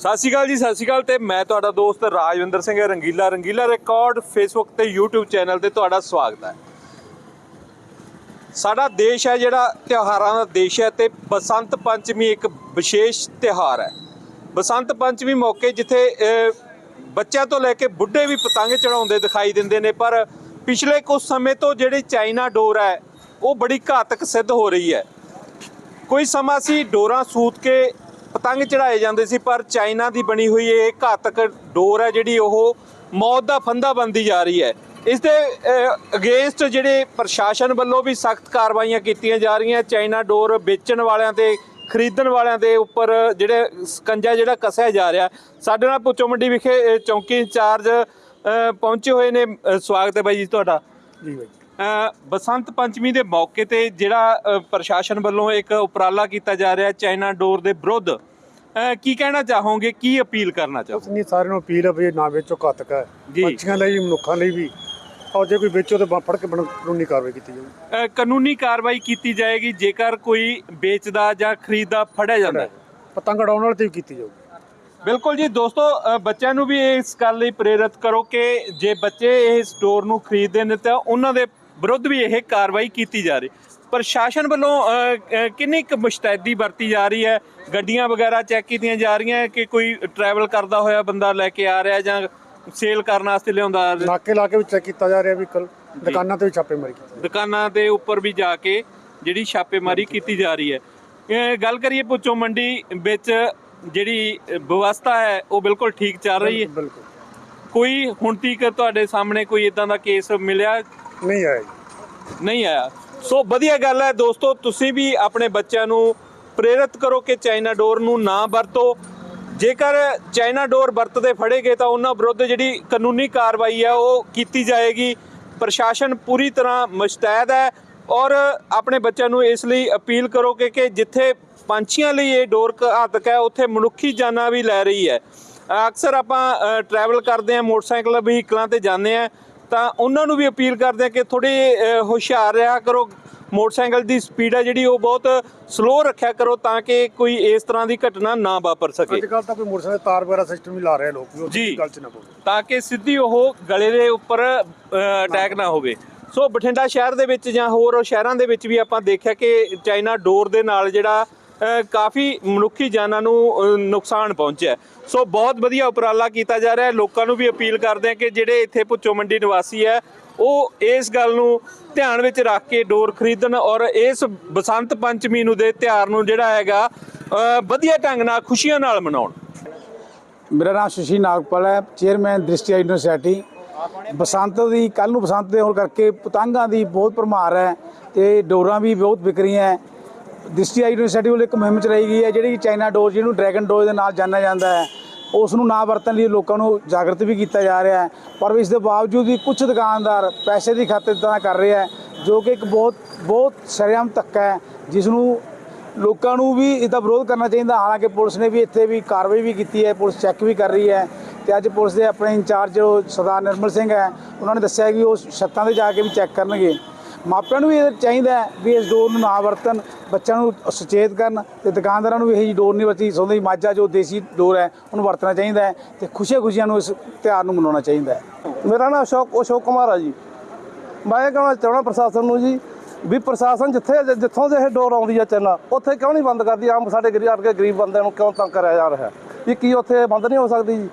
ਸਤਿ ਸ਼੍ਰੀ ਅਕਾਲ ਜੀ, ਸਤਿ ਸ਼੍ਰੀ ਅਕਾਲ ਤੇ ਮੈਂ ਤੁਹਾਡਾ ਦੋਸਤ ਰਾਜਵਿੰਦਰ ਸਿੰਘ ਰੰਗੀਲਾ। ਰੰਗੀਲਾ ਰਿਕਾਰਡ ਫੇਸਬੁੱਕ ਤੇ YouTube ਚੈਨਲ ਤੇ ਤੁਹਾਡਾ ਸਵਾਗਤ ਹੈ। ਸਾਡਾ ਦੇਸ਼ ਹੈ ਜਿਹੜਾ ਤਿਉਹਾਰਾਂ ਦਾ ਦੇਸ਼ ਹੈ ਤੇ ਬਸੰਤ ਪੰਚਮੀ ਇੱਕ ਵਿਸ਼ੇਸ਼ ਤਿਉਹਾਰ ਹੈ। ਬਸੰਤ ਪੰਚਮੀ ਮੌਕੇ ਜਿੱਥੇ ਬੱਚਿਆਂ ਤੋਂ ਲੈ ਕੇ ਬੁੱਢੇ ਵੀ ਪਤੰਗ ਚੜਾਉਂਦੇ ਦਿਖਾਈ ਦਿੰਦੇ ਨੇ, ਪਰ ਪਿਛਲੇ ਕੁਝ ਸਮੇਂ ਤੋਂ ਜਿਹੜੀ ਚਾਈਨਾ ਡੋਰ ਹੈ, ਉਹ ਬੜੀ ਘਾਤਕ ਸਿੱਧ ਹੋ ਰਹੀ ਹੈ। ਕੋਈ ਸਮਾਂ ਸੀ ਡੋਰਾਂ ਸੂਤ ਕੇ ਪਤੰਗ ਚੜਾਏ ਜਾਂਦੇ ਸੀ, ਪਰ ਚਾਈਨਾ ਦੀ ਬਣੀ ਹੋਈ ਇਹ ਘਾਤਕ ਡੋਰ ਹੈ ਜਿਹੜੀ ਉਹ ਮੌਤ ਦਾ ਫੰਦਾ ਬਣਦੀ ਜਾ ਰਹੀ ਹੈ। ਇਸ ਦੇ ਅਗੇਂਸਟ ਜਿਹੜੇ ਪ੍ਰਸ਼ਾਸਨ ਵੱਲੋਂ ਵੀ ਸਖਤ ਕਾਰਵਾਈਆਂ ਕੀਤੀਆਂ ਜਾ ਰਹੀਆਂ, ਚਾਈਨਾ ਡੋਰ ਵੇਚਣ ਵਾਲਿਆਂ ਤੇ, ਖਰੀਦਣ ਵਾਲਿਆਂ ਦੇ ਉੱਪਰ ਜਿਹੜੇ ਸਕੰਜਾ ਜਿਹੜਾ ਕੱਸਿਆ ਜਾ ਰਿਹਾ। ਸਾਡੇ ਨਾਲ ਪੁੱਚੋ ਮੰਡੀ ਵਿਖੇ ਚੌਂਕੀ ਇੰਚਾਰਜ ਪਹੁੰਚੇ ਹੋਏ ਨੇ। ਸਵਾਗਤ ਹੈ ਬਾਈ ਜੀ ਤੁਹਾਡਾ। ਜੀ ਬਾਈ ਬਸੰਤ ਪੰਚਮੀ ਦੇ ਮੌਕੇ ਤੇ ਜਿਹੜਾ ਪ੍ਰਸ਼ਾਸਨ ਵੱਲੋਂ ਇੱਕ ਉਪਰਾਲਾ ਕੀਤਾ ਜਾ ਰਿਹਾ ਚਾਈਨਾ ਡੋਰ ਦੇ ਵਿਰੁੱਧ ਕੀ ਕਹਿਣਾ ਚਾਹੋਗੇ? ਕੀ ਅਪੀਲ ਕਰਨਾ ਚਾਹੋਗੇ? ਨਹੀਂ ਸਾਰਿਆਂ ਨੂੰ ਅਪੀਲ ਹੈ ਵੀ ਨਾ ਵੇਚੋ ਘਾਤਕ ਹੈ। ਪੰਛੀਆਂ ਲਈ ਮਨੁੱਖਾਂ ਲਈ ਵੀ। ਔਰ ਜੇ ਕੋਈ ਵੇਚੋ ਤੇ ਫੜ ਕੇ ਕਾਨੂੰਨੀ ਕਾਰਵਾਈ ਕੀਤੀ ਜਾਵੇ ਅ, ਕਾਨੂੰਨੀ ਕਾਰਵਾਈ ਕੀਤੀ ਜਾਏਗੀ ਜੇਕਰ ਕੋਈ ਵੇਚਦਾ ਜਾਂ ਖਰੀਦਦਾ ਫੜਿਆ ਜਾਂਦਾ ਪਤੰਗ ਉਡਾਉਣ ਵਾਲੇ ਤੇ ਵੀ ਕੀਤੀ ਜਾਊਗੀ। ਬਿਲਕੁਲ ਜੀ ਦੋਸਤੋ ਬੱਚਿਆਂ ਨੂੰ ਵੀ ਇਸ ਗੱਲ ਲਈ ਪ੍ਰੇਰਿਤ ਕਰੋ ਕਿ ਜੇ ਬੱਚੇ ਇਹ ਸਟੋਰ ਨੂੰ ਖਰੀਦਦੇ ਨੇ ਤਾਂ ਉਹਨਾਂ ਦੇ ਵਿਰੁੱਧ ਵੀ ਇਹ ਕਾਰਵਾਈ ਕੀਤੀ ਜਾ ਰਹੀ। ਪ੍ਰਸ਼ਾਸਨ ਵੱਲੋਂ ਕਿੰਨੀ ਕੁ ਮੁਸ਼ਤੈਦੀ ਵਰਤੀ ਜਾ ਰਹੀ ਹੈ? ਗੱਡੀਆਂ ਵਗੈਰਾ ਚੈੱਕ ਕੀਤੀਆਂ ਜਾ ਰਹੀਆਂ ਕਿ ਕੋਈ ਟਰੈਵਲ ਕਰਦਾ ਹੋਇਆ ਬੰਦਾ ਲੈ ਕੇ ਆ ਰਿਹਾ ਜਾਂ ਸੇਲ ਕਰਨ ਵਾਸਤੇ ਲਿਆਉਂਦਾ ਨਾਕੇ ਲਾ ਕੇ ਵੀ ਚੈੱਕ ਕੀਤਾ ਜਾ ਰਿਹਾ ਵੀ ਕੱਲ ਦੁਕਾਨਾਂ ਤੇ ਵੀ ਛਾਪੇਮਾਰੀ ਕੀਤੀ ਦੁਕਾਨਾਂ ਦੇ ਉੱਪਰ ਵੀ ਜਾ ਕੇ ਜਿਹੜੀ ਛਾਪੇਮਾਰੀ ਕੀਤੀ ਜਾ ਰਹੀ ਹੈ। ਗੱਲ ਕਰੀਏ ਪੁੱਚੋ ਮੰਡੀ ਵਿੱਚ ਜਿਹੜੀ ਵਿਵਸਥਾ ਹੈ ਉਹ ਬਿਲਕੁਲ ਠੀਕ ਚੱਲ ਰਹੀ ਹੈ। ਬਿਲਕੁਲ ਕੋਈ ਹੁਣ ਤੱਕ ਤੁਹਾਡੇ ਸਾਹਮਣੇ ਕੋਈ ਇਦਾਂ ਦਾ ਕੇਸ ਮਿਲਿਆ ਨਹੀਂ ਆਇਆ ਜੀ। ਨਹੀਂ ਆਇਆ। ਸੋ ਵਧੀਆ ਗੱਲ ਹੈ ਦੋਸਤੋ, ਤੁਸੀਂ ਵੀ ਆਪਣੇ ਬੱਚਿਆਂ ਨੂੰ ਪ੍ਰੇਰਿਤ ਕਰੋ ਕਿ ਚਾਈਨਾ ਡੋਰ ਨੂੰ ਨਾ ਵਰਤੋ। ਜੇਕਰ ਚਾਈਨਾ ਡੋਰ ਵਰਤਦੇ ਫੜੇ ਗਏ ਤਾਂ ਉਹਨਾਂ ਵਿਰੁੱਧ ਜਿਹੜੀ ਕਾਨੂੰਨੀ ਕਾਰਵਾਈ ਹੈ ਉਹ ਕੀਤੀ ਜਾਏਗੀ। ਪ੍ਰਸ਼ਾਸਨ ਪੂਰੀ ਤਰ੍ਹਾਂ ਮੁਸ਼ਤੈਦ ਹੈ ਔਰ ਆਪਣੇ ਬੱਚਿਆਂ ਨੂੰ ਇਸ ਲਈ ਅਪੀਲ ਕਰੋ ਕਿ ਕਿ ਜਿੱਥੇ ਪੰਛੀਆਂ ਲਈ ਇਹ ਡੋਰ ਘਾਤਕ ਹੈ, ਉੱਥੇ ਮਨੁੱਖੀ ਜਾਨਾਂ ਵੀ ਲੈ ਰਹੀ ਹੈ। ਅਕਸਰ ਆਪਾਂ ਟਰੈਵਲ ਕਰਦੇ ਆ ਮੋਟਰਸਾਈਕਲ, ਵਹੀਕਲਾਂ ਤੇ ਜਾਂਦੇ ਆ ਤਾਂ ਉਹਨਾਂ ਨੂੰ ਵੀ ਅਪੀਲ ਕਰਦੇ ਆ ਕਿ ਥੋੜੀ ਹੁਸ਼ਿਆਰ ਰਿਹਾ ਕਰੋ। ਮੋਟਰਸਾਈਕਲ ਦੀ ਸਪੀਡ ਹੈ ਜਿਹੜੀ ਉਹ ਬਹੁਤ ਸਲੋ ਰੱਖਿਆ ਕਰੋ ਤਾਂ ਕਿ ਕੋਈ ਇਸ ਤਰ੍ਹਾਂ ਦੀ ਘਟਨਾ ਨਾ ਵਾਪਰ ਸਕੇ। ਅੱਜ ਕੱਲ ਤਾਂ ਕੋਈ ਮੋਟਰਸਾਈਕਲ ਤਾਰ ਵਗੈਰਾ ਸਿਸਟਮ ਵੀ ਲਾ ਰਹੇ ਲੋਕ ਵੀ ਉਹ ਜੀ। ਗੱਲ ਚ ਨਾ ਬੋਲੋ। ਤਾਂ ਕਿ ਸਿੱਧੀ ਉਹ ਗਲੇ ਦੇ ਉੱਪਰ ਅਟੈਕ ਨਾ ਹੋਵੇ। ਸੋ ਬਠਿੰਡਾ ਸ਼ਹਿਰ ਦੇ ਵਿੱਚ ਜਾਂ ਹੋਰ ਸ਼ਹਿਰਾਂ ਦੇ ਵਿੱਚ ਵੀ ਆਪਾਂ ਦੇਖਿਆ ਕਿ ਚਾਈਨਾ ਡੋਰ ਦੇ ਨਾਲ ਜਿਹੜਾ ਕਾਫੀ ਮਨੁੱਖੀ ਜਾਨਾਂ ਨੂੰ ਨੁਕਸਾਨ ਪਹੁੰਚਿਆ ਸੋ ਬਹੁਤ ਵਧੀਆ ਉਪਰਾਲਾ ਕੀਤਾ ਜਾ ਰਿਹਾ ਹੈ। ਲੋਕਾਂ ਨੂੰ ਵੀ ਅਪੀਲ ਕਰਦੇ ਆ ਕਿ ਜਿਹੜੇ ਇੱਥੇ ਭੁੱਚੋ ਮੰਡੀ ਨਿਵਾਸੀ ਹੈ, ਉਹ ਇਸ ਗੱਲ ਨੂੰ ਧਿਆਨ ਵਿੱਚ ਰੱਖ ਕੇ ਡੋਰ ਖਰੀਦਣ ਔਰ ਇਸ ਬਸੰਤ ਪੰਚਮੀ ਨੂੰ ਦੇ ਤਿਉਹਾਰ ਨੂੰ ਜਿਹੜਾ ਹੈਗਾ ਵਧੀਆ ਢੰਗ ਨਾਲ, ਖੁਸ਼ੀਆਂ ਨਾਲ ਮਨਾਉਣ। ਮੇਰਾ ਨਾਮ ਸ਼ਸ਼ੀ ਨਾਗਪਾਲ ਹੈ, ਚੇਅਰਮੈਨ ਦ੍ਰਿਸ਼ਟੀ ਆਈ ਯੂਨੀਵਰਸਿਟੀ ਬਸੰਤ ਦੀ ਕੱਲ ਨੂੰ ਬਸੰਤ ਦੇ ਹੋਣ ਕਰਕੇ ਪਤੰਗਾਂ ਦੀ ਬਹੁਤ ਭਰਮਾਰ ਹੈ ਤੇ ਡੋਰਾਂ ਵੀ ਬਹੁਤ ਵਿਕ ਰਹੀਆਂ ਹੈ ਆਈ ਯੂਨੀਵਰਸਿਟੀ ਵੱਲੋਂ ਇੱਕ ਮੁਹਿੰਮ ਚਲਾਈ ਗਈ ਹੈ, ਜਿਹੜੀ ਚਾਈਨਾ ਡੋਰ, ਜਿਹਨੂੰ ਡਰੈਗਨ ਡੋਰ ਦੇ ਨਾਲ ਜਾਣਿਆ ਜਾਂਦਾ ਹੈ ਉਸ ਨੂੰ ਨਾ ਵਰਤਣ ਲਈ ਲੋਕਾਂ ਨੂੰ ਜਾਗਰਤ ਵੀ ਕੀਤਾ ਜਾ ਰਿਹਾ ਹੈ। ਪਰ ਇਸ ਦੇ ਬਾਵਜੂਦ ਵੀ ਕੁਝ ਦੁਕਾਨਦਾਰ ਪੈਸੇ ਦੀ ਖਾਤਰ ਤਾਂ ਕਰ ਰਿਹਾ ਹੈ, ਜੋ ਕਿ ਇੱਕ ਬਹੁਤ ਬਹੁਤ ਸ਼ਰਮ ਧੱਕਾ ਹੈ ਜਿਸ ਨੂੰ ਲੋਕਾਂ ਨੂੰ ਵੀ ਇਹਦਾ ਵਿਰੋਧ ਕਰਨਾ ਚਾਹੀਦਾ ਹਾਲਾਂਕਿ ਪੁਲਿਸ ਨੇ ਵੀ ਇੱਥੇ ਵੀ ਕਾਰਵਾਈ ਵੀ ਕੀਤੀ ਹੈ, ਪੁਲਿਸ ਚੈੱਕ ਵੀ ਕਰ ਰਹੀ ਹੈ ਤੇ ਅੱਜ ਪੁਲਿਸ ਦੇ ਆਪਣੇ ਇੰਚਾਰਜ ਜੋ ਸਰਦਾਰ ਨਿਰਮਲ ਸਿੰਘ ਹੈ, ਉਹਨਾਂ ਨੇ ਦੱਸਿਆ ਕਿ ਉਹ ਛੱਤਾਂ ਤੇ ਜਾ ਕੇ ਵੀ ਚੈੱਕ ਕਰਨਗੇ। ਮਾਪਿਆਂ ਨੂੰ ਵੀ ਇਹ ਚਾਹੀਦਾ ਵੀ ਇਸ ਡੋਰ ਨੂੰ ਨਾ ਵਰਤਣ, ਬੱਚਿਆਂ ਨੂੰ ਸੁਚੇਤ ਕਰਨ ਤੇ ਦੁਕਾਨਦਾਰਾਂ ਨੂੰ ਵੀ ਇਹ ਜੀ ਡੋਰ ਨਹੀਂ ਵਰਤੀ ਸੌਂਦੀ ਮਾਝਾ ਜੋ ਦੇਸੀ ਡੋਰ ਹੈ, ਉਹਨੂੰ ਵਰਤਣਾ ਚਾਹੀਦਾ ਹੈ ਤੇ ਖੁਸ਼ੀਆਂ ਖੁਸ਼ੀਆਂ ਨੂੰ ਇਸ ਤਿਉਹਾਰ ਨੂੰ ਮਨਾਉਣਾ ਚਾਹੀਦਾ ਮੇਰਾ ਨਾਮ ਅਸ਼ੋਕ ਅਸ਼ੋਕ ਕੁਮਾਰ ਆ ਜੀ। ਮੈਂ ਇਹ ਕਹਿਣਾ ਚਾਹਣਾ ਪ੍ਰਸ਼ਾਸਨ ਨੂੰ ਜੀ ਵੀ ਪ੍ਰਸ਼ਾਸਨ ਜਿੱਥੇ ਜਿੱਥੋਂ ਦੇ ਇਹ ਡੋਰ ਆਉਂਦੀ ਆ ਚੈਨਾ, ਉੱਥੇ ਕਿਉਂ ਨਹੀਂ ਬੰਦ ਕਰਦੀ? ਆਮ ਸਾਡੇ ਗਰੀਬ ਅਰਗੇ ਗਰੀਬ ਬੰਦਿਆਂ ਨੂੰ ਕਿਉਂ ਤੰਗ ਕਰਿਆ ਜਾ ਰਿਹਾ? ਇਹ ਕੀ ਉੱਥੇ ਬੰਦ ਨਹੀਂ ਹੋ ਸਕਦੀ ਜੀ?